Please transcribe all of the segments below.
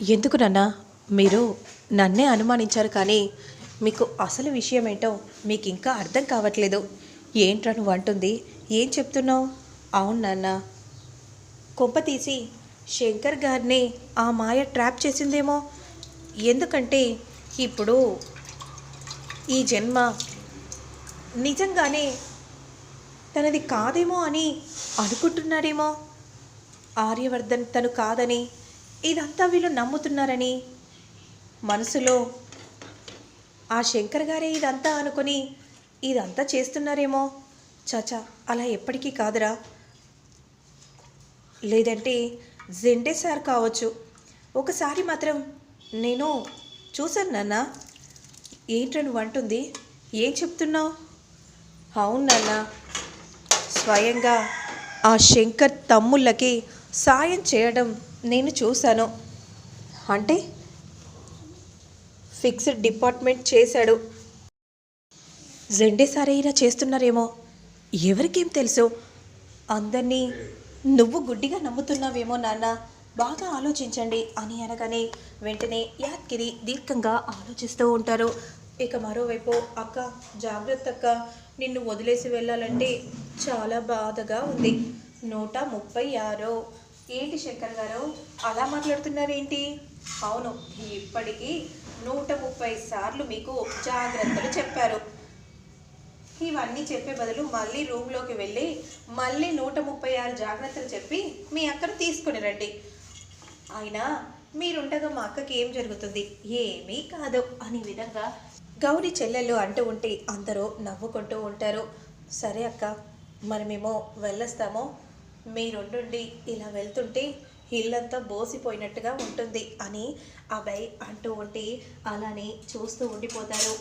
ఎందుకు నాన్న? మీరు నన్నే అనుమానించారు కానీ మీకు అసలు విషయం ఏంటో మీకు ఇంకా అర్థం కావట్లేదు. ఏంట్రా నువ్వు అంటుంది? ఏం చెప్తున్నావు? అవును నాన్న. కొంప తీసి శంకర్ గారిని ఆ మాయ ట్రాప్ చేసిందేమో? ఎందుకంటే ఇప్పుడు ఈ జన్మ నిజంగానే తనది కాదేమో అని అనుకుంటున్నాడేమో? ఆర్యవర్ధన్ తను కాదని ఇదంతా వీళ్ళు నమ్ముతున్నారని మనసులో ఆ శంకర్ గారే ఇదంతా అనుకొని ఇదంతా చేస్తున్నారేమో చాచా అలా ఎప్పటికీ కాదురా. లేదంటే జెండే సార్ కావచ్చు. ఒకసారి మాత్రం నేను చూశాను నాన్న. ఏంట్రా నువ్వు అంటుంది? ఏం చెప్తున్నావు? అవును నాన్న. స్వయంగా ఆ శంకర్ తమ్ముళ్ళకి సాయం చేయడం నేను చూశాను. అంటే ఫిక్స్డ్ డిపార్ట్మెంట్ చేశాడు. జెండే ఇలా చేస్తున్నారేమో. ఎవరికేం తెలుసు? అందరినీ నువ్వు గుడ్డిగా నమ్ముతున్నావేమో నాన్న. బాగా ఆలోచించండి అని అనగానే వెంటనే యాద్గిరి దీర్ఘంగా ఆలోచిస్తూ ఉంటారు. ఇక మరోవైపు అక్క జాగ్రత్త అక్క. నిన్ను వదిలేసి వెళ్ళాలంటే చాలా బాధగా ఉంది. నూట ముప్పై ఆరో ఏంటి శంకర్ గారు అలా మాట్లాడుతున్నారేంటి? అవును ఇప్పటికీ నూట ముప్పై సార్లు మీకు జాగ్రత్తలు చెప్పారు. ఇవన్నీ చెప్పే బదులు మళ్ళీ రూమ్లోకి వెళ్ళి మళ్ళీ నూట ముప్పై ఆరు జాగ్రత్తలు చెప్పి మీ అక్కను తీసుకుని రండి. అయినా మీరుండగా మా అక్కకి ఏం జరుగుతుంది? ఏమీ కాదు. అనే విధంగా గౌరీ చెల్లెళ్ళు అంటూ ఉంటే అందరూ నవ్వుకుంటూ ఉంటారు. సరే అక్క మరి మేము వెళ్ళొస్తాము. మీరుండుండి ఇలా వెళ్తుంటే ఇల్లంతా బోసిపోయినట్టుగా ఉంటుంది అని అభయ్ అంటూ ఉంటే అలానే చూస్తూ ఉండిపోతారు.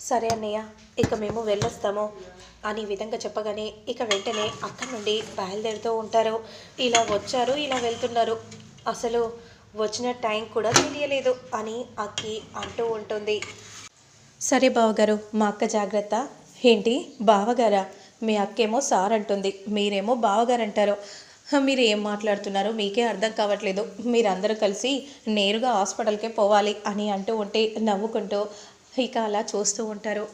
సరే అన్నయ్య ఇక మేము వెళ్ళొస్తాము అని విధంగా చెప్పగానే ఇక వెంటనే అక్కడి నుండి బయలుదేరుతూ ఉంటారు. ఇలా వచ్చారు ఇలా వెళ్తున్నారు. అసలు వచ్చిన టైం కూడా తెలియలేదు అని అక్కి అంటూ ఉంటుంది. సరే బావగారు మా అక్క జాగ్రత్త. ఏంటి? బావగారా? మీ అక్కేమో సార్ అంటుంది. మీరేమో బావగారు అంటారు మీరు ఏం మాట్లాడుతున్నారో? మీకే అర్థం కావట్లేదు. మీరందరూ కలిసి నేరుగా హాస్పిటల్కే పోవాలి అని అంటూ ఉంటే నవ్వుకుంటూ ఇక అలా చూస్తూ ఉంటారు.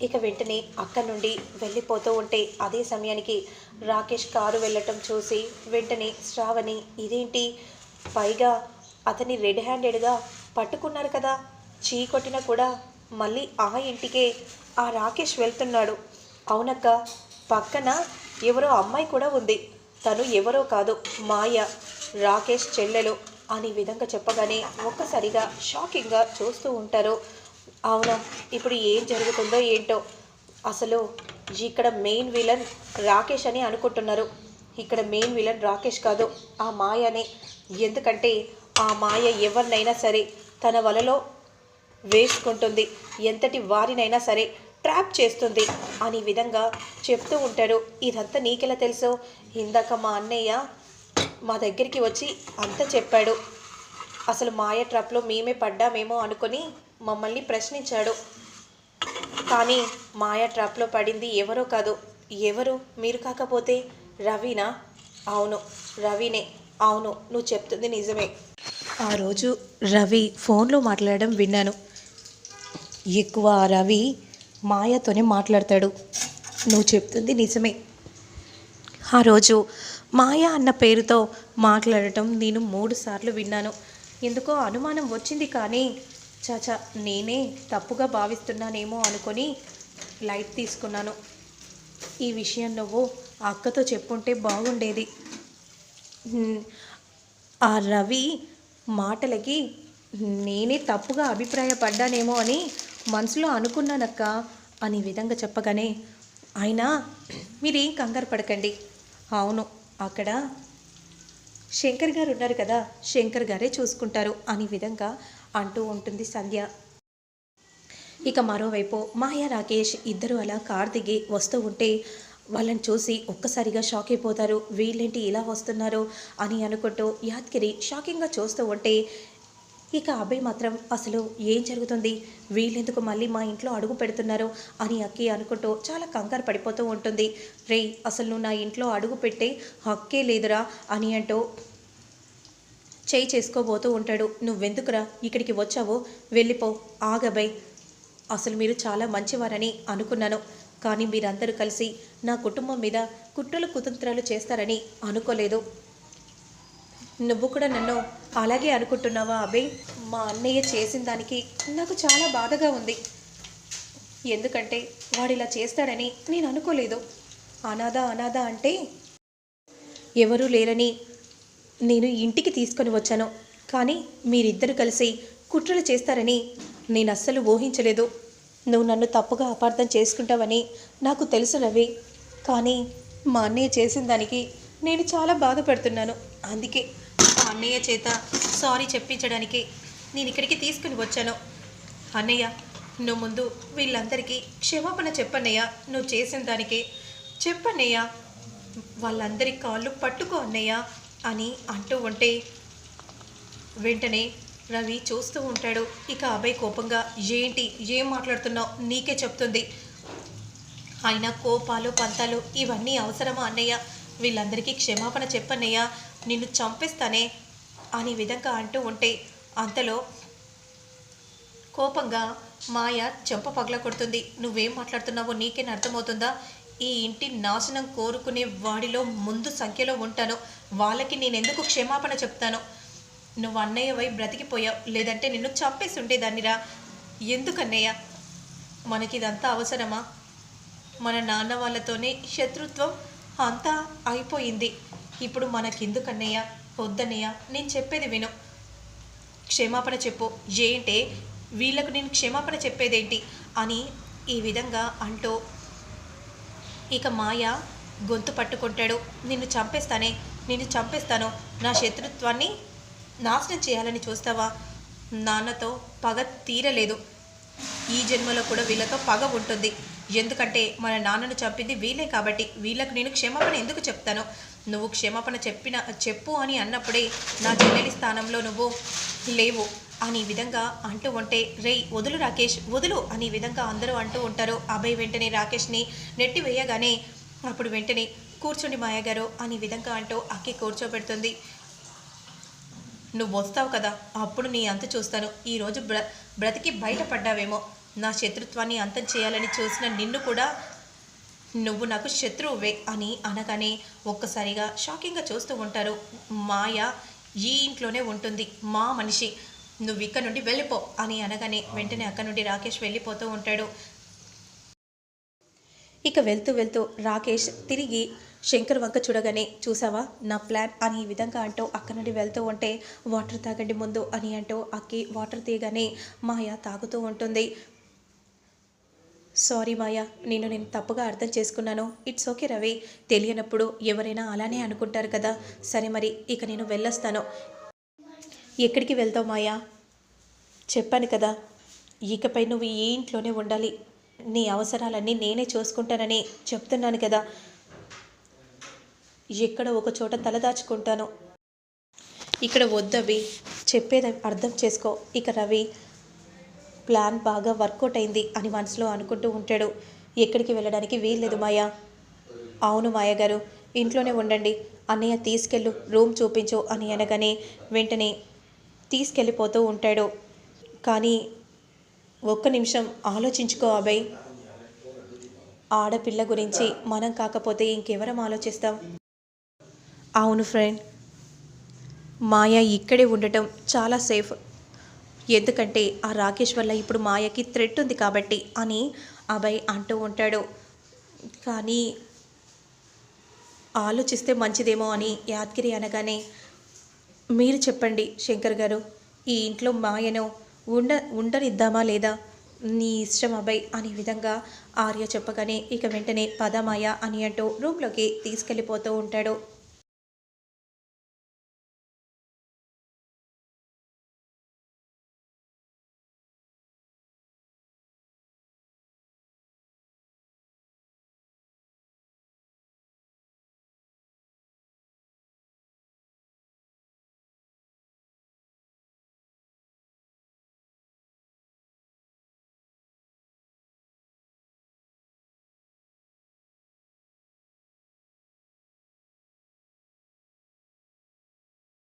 ఇక వెంటనే అక్కడి నుండి వెళ్ళిపోతూ ఉంటే అదే సమయానికి రాకేష్ కారు వెళ్ళటం చూసి వెంటనే శ్రావణి ఇదేంటి? పైగా అతని రెడ్ హ్యాండెడ్గా పట్టుకున్నారు కదా? చీ కొట్టినా కూడా మళ్ళీ ఆ ఇంటికే ఆ రాకేష్ వెళ్తున్నాడు. అవునక్క పక్కన ఎవరో అమ్మాయి కూడా ఉంది. తను ఎవరో కాదు మాయ రాకేష్ చెల్లెలు అనే విధంగా చెప్పగానే ఒక్కసారిగా షాకింగ్గా చూస్తూ ఉంటారు. అవునా ఇప్పుడు ఏం జరుగుతుందో ఏంటో? అసలు ఇక్కడ మెయిన్ విలన్ రాకేష్ అని అనుకుంటున్నారు. ఇక్కడ మెయిన్ విలన్ రాకేష్ కాదు ఆ మాయనే. ఎందుకంటే ఆ మాయ ఎవరినైనా సరే తన వలలో వేసుకుంటుంది. ఎంతటి వారినైనా సరే ట్రాప్ చేస్తుంది. అని విధంగా చెప్తూ ఉంటాడు. ఇదంతా నీకెలా తెలుసు? ఇందాక మా అన్నయ్య మా దగ్గరికి వచ్చి అంతా చెప్పాడు. అసలు మాయ ట్రాప్లో మేమే పడ్డామేమో అనుకొని మమ్మల్ని ప్రశ్నించాడు. కానీ మాయ ట్రాప్లో పడింది ఎవరో కాదు. ఎవరు? మీరు కాకపోతే రవినా? అవును రవినే. అవును నువ్వు చెప్తుంది నిజమే. ఆ రోజు రవి ఫోన్లో మాట్లాడడం విన్నాను. ఎక్కువ ఆ రవి మాయతోనే మాట్లాడతాడు. నువ్వు చెప్తుంది నిజమే. ఆ రోజు మాయ అన్న పేరుతో మాట్లాడటం నేను మూడు సార్లు విన్నాను. ఎందుకో అనుమానం వచ్చింది కానీ చాచా నేనే తప్పుగా భావిస్తున్నానేమో అనుకొని లైట్ తీసుకున్నాను. ఈ విషయం నువ్వు అక్కతో చెప్పుంటే బాగుండేది. ఆ రవి మాటలకి నేనే తప్పుగా అభిప్రాయపడ్డానేమో అని మనసులో అనుకున్నానక్క అని విధంగా చెప్పగానే అయినా మీరేం కంగారు పడకండి. అవును అక్కడ శంకర్ గారు ఉన్నారు కదా శంకర్ గారే చూసుకుంటారు అనే విధంగా అంటూ ఉంటుంది సంధ్య. ఇక మరోవైపు మాయా రాకేష్ ఇద్దరు అలా కార్ దిగి వస్తూ ఉంటే వాళ్ళని చూసి ఒక్కసారిగా షాక్ అయిపోతారు. వీళ్ళేంటి ఇలా వస్తున్నారు? అని అనుకుంటూ యాద్గిరి షాకింగ్గా చూస్తూ ఉంటే ఇక అబ్బాయి మాత్రం అసలు ఏం జరుగుతుంది? వీళ్ళెందుకు మళ్ళీ మా ఇంట్లో అడుగు పెడుతున్నారు? అని అక్కి అనుకుంటూ చాలా కంగారు పడిపోతూ ఉంటుంది. రే అసలు నువ్వు నా ఇంట్లో అడుగు పెట్టే హక్కే లేదురా అని అంటూ చేయి చేసుకోబోతూ ఉంటాడు. నువ్వెందుకురా ఇక్కడికి వచ్చావో? వెళ్ళిపో ఆగబై అసలు మీరు చాలా మంచివారని అనుకున్నాను. కానీ మీరందరూ కలిసి నా కుటుంబం మీద కుట్రలు కుతంత్రాలు చేస్తారని అనుకోలేదు. నువ్వు కూడా నన్ను అలాగే అనుకుంటున్నావా అభయ్ మా అన్నయ్య చేసిన దానికి నాకు చాలా బాధగా ఉంది. ఎందుకంటే వాడు ఇలా చేస్తాడని నేను అనుకోలేదు. అనాథ అనాథ అంటే ఎవరూ లేరని నేను ఇంటికి తీసుకొని వచ్చాను. కానీ మీరిద్దరు కలిసి కుట్రలు చేస్తారని నేను అస్సలు ఊహించలేదు. నువ్వు నన్ను తప్పుగా అపార్థం చేసుకుంటావని నాకు తెలుసు రవి. కానీ మా అన్నయ్య చేసిన దానికి నేను చాలా బాధపడుతున్నాను. అందుకే అన్నయ్య చేత సారీ చెప్పించడానికి నేను ఇక్కడికి తీసుకుని వచ్చాను. అన్నయ్య నువ్వు ముందు వీళ్ళందరికీ క్షమాపణ చెప్పన్నయ్య. నువ్వు చేసిన దానికి చెప్పన్నయ్య. వాళ్ళందరి కాళ్ళు పట్టుకో అన్నయ్య అని అంటూ ఉంటే వెంటనే రవి చూస్తూ ఉంటాడు. ఇక అభయ్ కోపంగా ఏంటి ఏం మాట్లాడుతున్నావు? నీకే చెప్తుంది. ఆయన కోపాలు పంతాలు ఇవన్నీ అవసరమా అన్నయ్య? వీళ్ళందరికీ క్షమాపణ చెప్పన్నయ్య. నిన్ను చంపేస్తానే అనే విధంగా అంటూ ఉంటే అంతలో కోపంగా మాయ చెంప పగల కొడుతుంది. నువ్వేం మాట్లాడుతున్నావో నీకేం అర్థమవుతుందా? ఈ ఇంటి నాశనం కోరుకునే వాడిలో ముందు సంఖ్యలో ఉంటాను. వాళ్ళకి నేను ఎందుకు క్షమాపణ చెప్తాను? నువ్వు అన్నయ్య వై బ్రతికిపోయావు. లేదంటే నిన్ను చంపేసి ఉండేదాన్నిరా. ఎందుకన్నయ్య? మనకి ఇదంతా అవసరమా? మన నాన్న వాళ్ళతోనే శత్రుత్వం అంతా అయిపోయింది. ఇప్పుడు మనకెందుకన్నయ్య? వద్దన్నయ్య నేను చెప్పేది విను. క్షమాపణ చెప్పు. ఏంటే? వీళ్ళకు నేను క్షమాపణ చెప్పేదేంటి? అని ఈ విధంగా అంటూ ఇక మాయ గొంతు పట్టుకుంటాడు. నిన్ను చంపేస్తానే నిన్ను చంపేస్తాను. నా శత్రుత్వాన్ని నాశనం చేయాలని చూస్తావా? నాన్నతో పగ తీరలేదు. ఈ జన్మలో కూడా వీళ్ళతో పగ ఉంటుంది. ఎందుకంటే మన నాన్నను చంపింది వీళ్ళే కాబట్టి వీళ్ళకు నేను క్షమాపణ ఎందుకు చెప్తాను? నువ్వు క్షమాపణ చెప్పిన చెప్పు అని అన్నప్పుడే నా చెల్లెలి స్థానంలో నువ్వు లేవు అని విధంగా అంటూ ఉంటే రేయ్ వదులు రాకేష్ వదులు అని విధంగా అందరూ అంటూ ఉంటారు. అభయ్ వెంటనే రాకేష్ని నెట్టి వేయగానే అప్పుడు వెంటనే కూర్చోండి మాయగారు అని విధంగా అంటూ అక్కి కూర్చోబెడుతుంది. నువ్వు వస్తావు కదా అప్పుడు నీ అంత చూస్తాను. ఈరోజు బ్ర బ్రతికి బయటపడ్డావేమో. నా శత్రుత్వాన్ని అంతం చేయాలని చూసిన నిన్ను కూడా నువ్వు నాకు శత్రువే అని అనగానే ఒక్కసారిగా షాకింగ్గా చూస్తూ ఉంటారు. మాయ ఈ ఇంట్లోనే ఉంటుంది. మా మనిషి. నువ్వు ఇక్కడ నుండి వెళ్ళిపో అని అనగానే వెంటనే అక్కడ నుండి రాకేష్ వెళ్ళిపోతూ ఉంటాడు. ఇక వెళ్తూ వెళ్తూ రాకేష్ తిరిగి శంకర్ వంక చూడగానే చూసావా? నా ప్లాన్ అని ఈ విధంగా అంటూ అక్కడి నుండి వెళ్తూ ఉంటే వాటర్ తాగండి ముందు అని అంటూ అక్కి వాటర్ తీయగానే మాయ తాగుతూ ఉంటుంది. సారీ మాయ నేను నేను తప్పుగా అర్థం చేసుకున్నాను. ఇట్స్ ఓకే రవి తెలియనప్పుడు ఎవరైనా అలానే అనుకుంటారు కదా. సరే మరి ఇక నేను వెళ్ళొస్తాను. ఎక్కడికి వెళ్తావు మాయా చెప్పాను కదా. ఇకపై నువ్వు ఈ ఇంట్లోనే ఉండాలి. నీ అవసరాలన్నీ నేనే చూసుకుంటానని చెప్తున్నాను కదా. ఎక్కడ ఒక చోట తలదాచుకుంటాను ఇక్కడ వద్దవి. చెప్పేది అర్థం చేసుకో. ఇక రవి ప్లాన్ బాగా వర్కౌట్ అయింది అని మనసులో అనుకుంటూ ఉంటాడు. ఎక్కడికి వెళ్ళడానికి వీల్లేదు మాయా. అవును మాయ గారు ఇంట్లోనే ఉండండి. అన్నయ్య తీసుకెళ్ళు రూమ్ చూపించు అని అనగానే వెంటనే తీసుకెళ్ళిపోతూ ఉంటాడు. కానీ ఒక్క నిమిషం ఆలోచించుకో అభయ్. ఆడపిల్ల గురించి మనం కాకపోతే ఇంకెవరం ఆలోచిస్తాం? అవును ఫ్రెండ్. మాయ ఇక్కడే ఉండటం చాలా సేఫ్. ఎందుకంటే ఆ రాకేష్ వల్ల ఇప్పుడు మాయకి థ్రెట్ ఉంది కాబట్టి అని అభయ్ అంటూ ఉంటాడు. కానీ ఆలోచిస్తే మంచిదేమో అని యాద్గిరి అనగానే మీరు చెప్పండి శంకర్ గారు ఈ ఇంట్లో మాయను ఉండ ఉండనిద్దామా లేదా? నీ ఇష్టం అబ్బాయి అనే విధంగా ఆర్య చెప్పగానే ఇక వెంటనే పదమాయ అని అంటూ రూమ్లోకి తీసుకెళ్ళిపోతూ ఉంటాడు.